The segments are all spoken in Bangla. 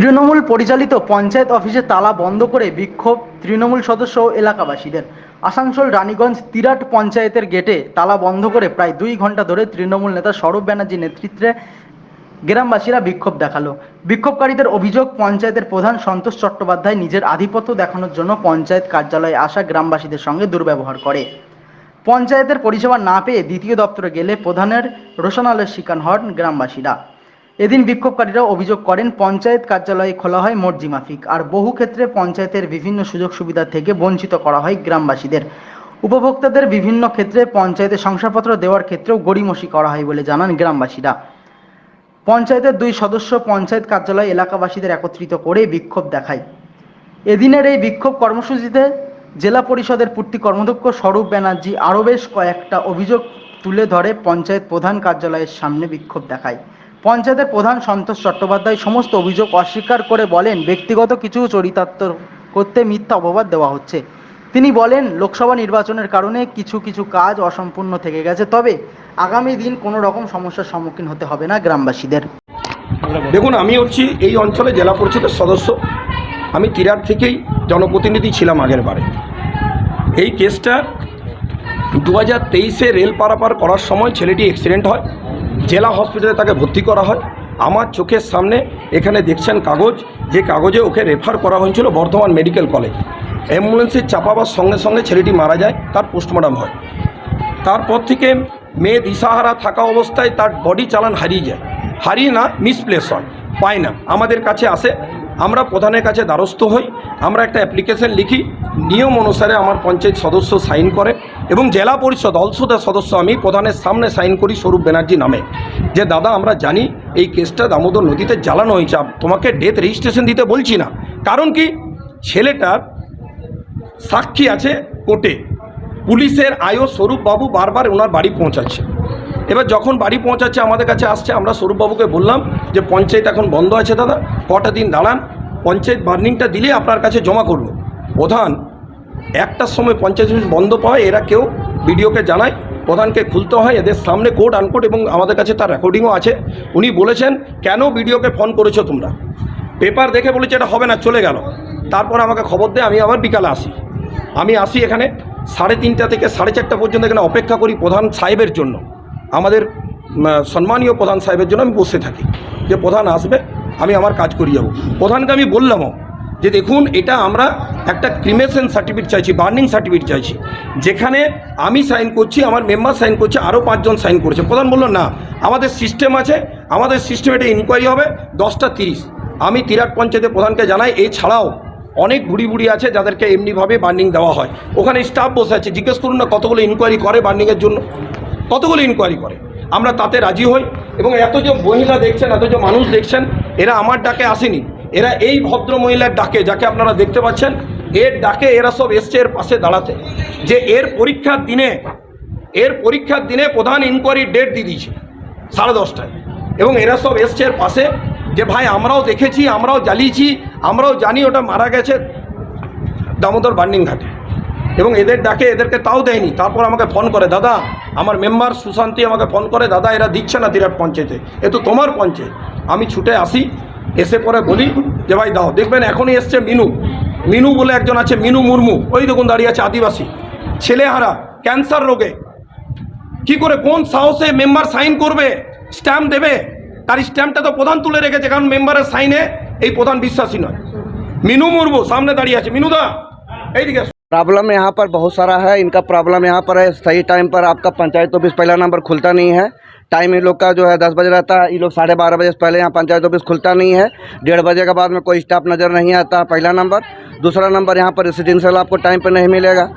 তৃণমূল পরিচালিত পঞ্চায়েত অফিসে তালা বন্ধ করে বিক্ষোভ তৃণমূল সদস্য ও এলাকাবাসীদের। আসানসোল, রানীগঞ্জ, তিরাট পঞ্চায়েতের গেটে তালা বন্ধ করে প্রায় দুই ঘণ্টা ধরে তৃণমূল নেতা সৌরভ ব্যানার্জির নেতৃত্বে গ্রামবাসীরা বিক্ষোভ দেখাল। বিক্ষোভকারীদের অভিযোগ, পঞ্চায়েতের প্রধান সন্তোষ চট্টোপাধ্যায় নিজের আধিপত্য দেখানোর জন্য পঞ্চায়েত কার্যালয়ে আসা গ্রামবাসীদের সঙ্গে দুর্ব্যবহার করে। পঞ্চায়েতের পরিষেবা না পেয়ে দ্বিতীয় দপ্তরে গেলে প্রধানের রোশনালের শিকার হন গ্রামবাসীরা। এদিন বিক্ষোভকারীরা অভিযোগ করেন, পঞ্চায়েত কার্যালয়ে খোলা হয় মর্জি মাফিক আর বহু ক্ষেত্রে পঞ্চায়েতের বিভিন্ন সুযোগ সুবিধা থেকে বঞ্চিত করা হয় গ্রামবাসীদের। উপভোক্তাদের বিভিন্ন ক্ষেত্রে পঞ্চায়েতের শংসাপত্র দেওয়ার ক্ষেত্রেও গড়িমসি করা হয় বলে জানান গ্রামবাসীরা। পঞ্চায়েতের দুই সদস্য পঞ্চায়েত কার্যালয় এলাকাবাসীদের একত্রিত করে বিক্ষোভ দেখায়। এদিনের এই বিক্ষোভ কর্মসূচিতে জেলা পরিষদের পূর্তি কর্মদক্ষ স্বরূপ ব্যানার্জি আরও বেশ কয়েকটা অভিযোগ তুলে ধরে পঞ্চায়েত প্রধান কার্যালয়ের সামনে বিক্ষোভ দেখায়। পঞ্চায়েতের প্রধান সন্তোষ চট্টোপাধ্যায় সমস্ত অভিযোগ অস্বীকার করে বলেন, ব্যক্তিগত কিছু চরিতার্থ করতে মিথ্যা অপবাদ দেওয়া হচ্ছে। তিনি বলেন, লোকসভা নির্বাচনের কারণে কিছু কিছু কাজ অসম্পূর্ণ থেকে গেছে, তবে আগামী দিন কোনো রকম সমস্যার সম্মুখীন হতে হবে না গ্রামবাসীদের। দেখুন, আমি হচ্ছি এই অঞ্চলে জেলা পরিষদের সদস্য। আমি তিরাট থেকেই জনপ্রতিনিধি ছিলাম আগের বারে। এই কেসটা দু হাজার তেইশে রেল পারাপার করার সময় ছেলেটি অ্যাক্সিডেন্ট হয়। জেলা হসপিটালে তাকে ভর্তি করা হয়। আমার চোখের সামনে এখানে দেখছেন কাগজ। যে কাগজে ওকে রেফার করা হয়েছিল বর্ধমান মেডিকেল কলেজ। অ্যাম্বুলেন্সে চাপাবার সঙ্গে সঙ্গে ছেলেটি মারা যায়, তার পোস্টমর্টম হয়। তারপর থেকে মেয়ে দিশাহারা থাকা অবস্থায় তার বডি চালান হারিয়ে যায়। হারিয়ে না মিসপ্লেস হয়। পায় না। আমাদের কাছে আসে আমরা প্রধানের কাছে দ্বারস্থ হই, আমরা একটা অ্যাপ্লিকেশন লিখি, নিয়ম অনুসারে আমার পঞ্চায়েত সদস্য সাইন করে এবং জেলা পরিষদ অলসোদের সদস্য আমি প্রধানের সামনে সাইন করি স্বরূপ ব্যানার্জি নামে। যে, দাদা, আমরা জানি এই কেসটা দামোদর নদীতে জ্বালানো হয়েছে তোমাকে ডেথ রেজিস্ট্রেশন দিতে বলছি না। কারণ কি? ছেলেটার সাক্ষী আছে কোর্টে। পুলিশের আয়ো স্বরূপবাবু বারবার ওনার বাড়ি পৌঁছাচ্ছে। এবার যখন বাড়ি পৌঁছাচ্ছে, আমাদের কাছে আসছে, আমরা স্বরূপবাবুকে বললাম যে, পঞ্চায়েত এখন বন্ধ আছে, দাদা। কটা দিন দাঁড়ান, পঞ্চায়েত বার্নিংটা দিলে আপনার কাছে জমা করব। প্রধান, একটার সময় পঞ্চায়েত অফিস বন্ধ পাওয়ায় এরা কেউ বিডিওকে জানায়, প্রধানকে খুলতে হয়, এদের সামনে কোর্ট আনকোর্ট এবং আমাদের কাছে তার রেকর্ডিংও আছে। উনি বলেছেন, কেন বিডিওকে ফোন করেছ তোমরা? পেপার দেখে বলেছে, এটা হবে না, চলে গেল। তারপর আমাকে খবর দেয়, আমি আবার বিকালে আসি। আমি আসি এখানে সাড়ে তিনটা থেকে সাড়ে চারটা পর্যন্ত এখানে অপেক্ষা করি প্রধান সাহেবের জন্য। আমাদের সম্মানীয় প্রধান সাহেবের জন্য আমি বসে থাকি। যে প্রধান আসবে আমি আমার কাজ করি যাব। প্রধানকে আমি বললামও যে দেখুন, এটা আমরা একটা ক্রিমেশন সার্টিফিকেট চাইছি বার্নিং সার্টিফিকেট চাইছি। যেখানে আমি সাইন করছি, আমার মেম্বার সাইন করছে, আরও পাঁচজন সাইন করেছে। প্রধান বলল, না, আমাদের সিস্টেম আছে, আমাদের সিস্টেমে এটা ইনকোয়ারি হবে, দশটা তিরিশ। আমি তিরাট পঞ্চায়েতের প্রধানকে জানাই, এছাড়াও অনেক বুড়ি বুড়ি আছে যাদেরকে এমনিভাবে বার্নিং দেওয়া হয়। ওখানে স্টাফ বসে আছে, জিজ্ঞেস করুন না কতগুলো ইনকোয়ারি করে বার্নিংয়ের জন্য। কতগুলো ইনকোয়ারি করে? আমরা তাতে রাজি হই এবং এত যে মহিলা দেখছেন, এত যে মানুষ দেখছেন এরা আমার ডাকে আসেনি। এরা এই ভদ্র মহিলার ডাকে, যাকে আপনারা দেখতে পাচ্ছেন, এর ডাকে এরা সব এসছে এর পাশে দাঁড়াতে। যে এর পরীক্ষার দিনে, এর পরীক্ষার দিনে প্রধান ইনকোয়ারির ডেট দিয়ে দিয়েছে, সাড়ে দশটায়। এবং এরা সব এসছে এর পাশে যে, ভাই, আমরাও দেখেছি, আমরাও জ্বালিয়েছি, আমরাও জানি ওটা মারা গেছে দামোদর বার্নিং ঘাটে। এবং এদের ডাকে এদেরকে তাও দেয়নি। তারপর আমাকে ফোন করে, দাদা, আমার মেম্বার সুশান্তি আমাকে ফোন করে, দাদা, এরা দিচ্ছে না তিরাট পঞ্চায়েতে। এ তো তোমার পঞ্চায়েত। আমি ছুটে আসি, এসে পরে বলি যে, ভাই, দাও। দেখবেন এখনই এসছে মিনু। মিনু বলে একজন আছে, মিনু মুর্মু। ওই দেখুন দাঁড়িয়ে আছে আদিবাসী। ছেলেহারা, ক্যান্সার রোগে। কি করে, কোন সাহসে মেম্বার সাইন করবে? স্ট্যাম্প দেবে? তার স্ট্যাম্পটা তো প্রধান তুলে রেখেছে, কারণ মেম্বারের সাইনে এই প্রধান বিশ্বাসী নয়। মিনু মুর্মু, সামনে দাঁড়িয়ে আছে। মিনুদা, এইদিকে। प्रॉब्लम यहाँ पर बहुत सारा है, इनका प्रॉब्लम यहाँ पर है, सही टाइम पर आपका पंचायत ऑफ़िस पहला नंबर खुलता नहीं है। टाइम इन लोग का जो है दस बजे रहता है ये लोग साढ़े बारह बजे से पहले यहाँ पंचायत ऑफ़िस खुलता नहीं है। डेढ़ बजे के बाद में कोई स्टाफ नज़र नहीं आता, पहला नंबर। दूसरा नंबर यहाँ पर रेसिडेंशियल आपको टाइम पर नहीं मिलेगा।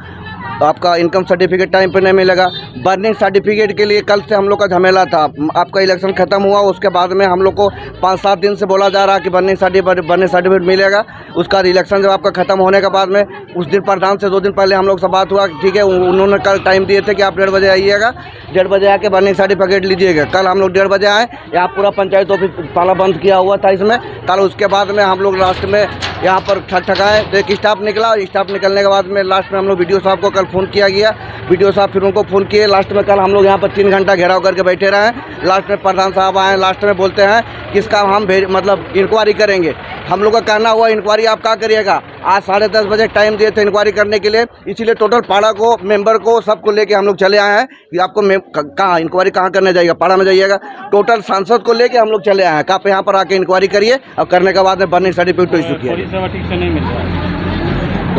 आपका इनकम सर्टिफिकेट टाइम पे नहीं मिलेगा। बर्निंग सर्टिफिकेट के लिए कल से हम लोग का झमेला था। आपका इलेक्शन खत्म हुआ, उसके बाद में हम लोग को पाँच सात दिन से बोला जा रहा कि बर्निंग सर्टिफिकेट बर्निंग सर्टिफिकेट मिलेगा। उसका इलेक्शन जब आपका खत्म होने के बाद में, उस दिन प्रधान से दो दिन पहले हम लोग से बात हुआ, ठीक है उन्होंने कल टाइम दिए थे कि आप डेढ़ बजे आइएगा। डेढ़ बजे आके बर्निंग सर्टिफिकेट लीजिएगा। कल हम लोग डेढ़ बजे आए, यहाँ पूरा पंचायत ऑफ़िस ताला बंद किया हुआ था इसमें। कल उसके बाद में हम लोग लास्ट में यहाँ पर ठक ठकाए तो एक स्टाफ निकला स्टाफ निकलने के बाद में लास्ट में हम लोग वीडियो साहब को कल फ़ोन किया गया। वीडियो साहब फिर उनको फ़ोन किए। लास्ट में कल हम लोग यहाँ पर तीन घंटा घेराव करके बैठे रहे लास्ट में प्रधान साहब आए, लास्ट में बोलते हैं कि इसका हम मतलब इंक्वायरी करेंगे। हम लोग का कहना हुआ इंक्वायरी आप क्या करिएगा? आज साढ़े दस बजे टाइम दिए थे इंक्वायरी करने के लिए। इसीलिए टोटल पाड़ा को मेंबर को, सबको लेके हम लोग चले आए हैं कि आपको कहाँ इंक्वायरी कहाँ करने जाइएगा? पाड़ा में जाइएगा। टोटल सांसद को लेके हम लोग चले आए हैं। आप यहाँ पर आके इंक्वायरी करिए। और करने के बाद में बर्निंग सर्टिफिकेट इशू किया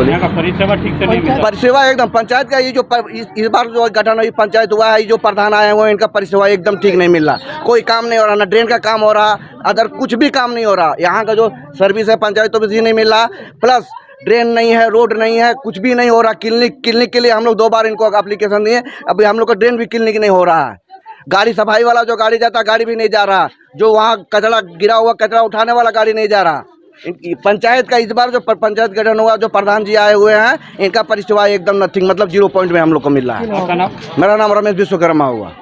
जाए। परिसेवा ठीक से नहीं मिल रहा है बोलिए। यहाँ का परिसेवा ठीक से नहीं मिल। रहा है परिसेवा एकदम पंचायत का ये जो पर, इस, इस बार जो गठन हुई पंचायत हुआ है जो प्रधान आए हुए इनका परिसेवा एकदम ठीक नहीं मिल रहा। कोई काम नहीं हो रहा ना ड्रेन का काम हो रहा अदर कुछ भी काम नहीं हो रहा। यहाँ का जो सर्विस है पंचायत ऑफ़िस ये नहीं मिल रहा। प्लस ड्रेन नहीं है रोड नहीं है कुछ भी नहीं हो रहा। क्लिनिक क्लिनिक के लिए हम लोग दो बार इनको अप्लीकेशन दिए। अभी हम लोग का ड्रेन भी क्लिनिक नहीं हो रहा है। गाड़ी सफ़ाई वाला जो गाड़ी जाता गाड़ी भी नहीं जा रहा। जो वहाँ कचरा गिरा हुआ कचरा उठाने वाला गाड़ी नहीं जा रहा। पंचायत का इस बार जो पंचायत गठन हुआ जो प्रधान जी आए हुए हैं इनका परिचवा एकदम नथिंग मतलब ज़ीरो पॉइंट में हम लोग को मिल रहा है। मेरा नाम रमेश विश्वकर्मा हुआ।